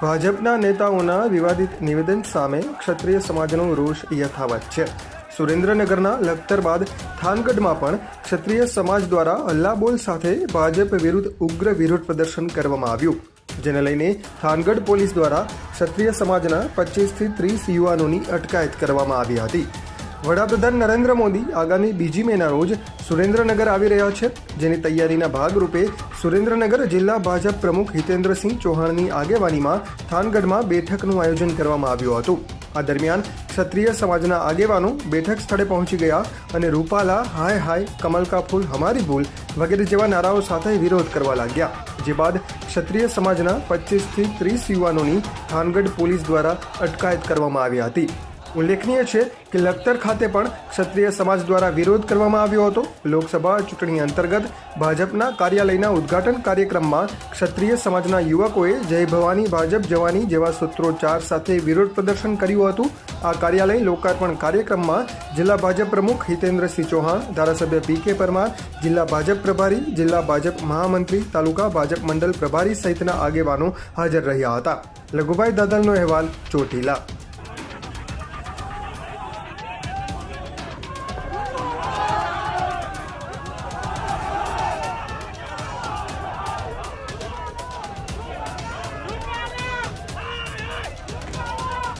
ભાજપના નેતાઓના વિવાદિત નિવેદન સામે ક્ષત્રિય સમાજનો રોષ યથાવત છે. સુરેન્દ્રનગરના લખતર બાદ થાનગઢમાં પણ ક્ષત્રિય સમાજ દ્વારા હલ્લાબોલ સાથે ભાજપ વિરુદ્ધ ઉગ્ર વિરોધ પ્રદર્શન કરવામાં આવ્યું. જેને લઈને થાનગઢ પોલીસ દ્વારા ક્ષત્રિય સમાજના પચીસથી ત્રીસ યુવાનોની અટકાયત કરવામાં આવી હતી. વડાપ્રધાન નરેન્દ્ર મોદી આગામી બીજી મેના રોજ સુરેન્દ્રનગર આવી રહ્યા છે. જેની તૈયારીના ભાગરૂપે સુરેન્દ્રનગર જિલ્લા ભાજપ પ્રમુખ હિતેન્દ્રસિંહ ચૌહાણની આગેવાનીમાં થાનગઢમાં બેઠકનું આયોજન કરવામાં આવ્યું હતું. આ દરમિયાન ક્ષત્રિય સમાજના આગેવાનો બેઠક સ્થળે પહોંચી ગયા અને રૂપાલા, હાય હાય કમલ ફૂલ હમારી ભૂલ વગેરે જેવા નારાઓ સાથે વિરોધ કરવા લાગ્યા. જે બાદ ક્ષત્રિય સમાજના પચીસથી ત્રીસ યુવાનોની થાનગઢ પોલીસ દ્વારા અટકાયત કરવામાં આવી હતી. ઉલ્લેખનીય છે કે લખતર ખાતે પણ ક્ષત્રિય સમાજ દ્વારા વિરોધ કરવામાં આવ્યો હતો. લોકસભા ચૂંટણી અંતર્ગત ભાજપના કાર્યાલયના ઉદ્ઘાટન કાર્યક્રમમાં ક્ષત્રિય સમાજના યુવકોએ જય ભવાની, ભાજપ જવાની જેવા સૂત્રોચ્ચાર સાથે વિરોધ પ્રદર્શન કર્યું હતું. આ કાર્યાલય લોકાર્પણ કાર્યક્રમમાં જિલ્લા ભાજપ પ્રમુખ હિતેન્દ્રસિંહ ચૌહાણ, ધારાસભ્ય પી કે પરમાર, જિલ્લા ભાજપ પ્રભારી, જિલ્લા ભાજપ મહામંત્રી, તાલુકા ભાજપ મંડળ પ્રભારી સહિતના આગેવાનો હાજર રહ્યા હતા. લઘુભાઈ દાદલનો અહેવાલ ચોટીલા.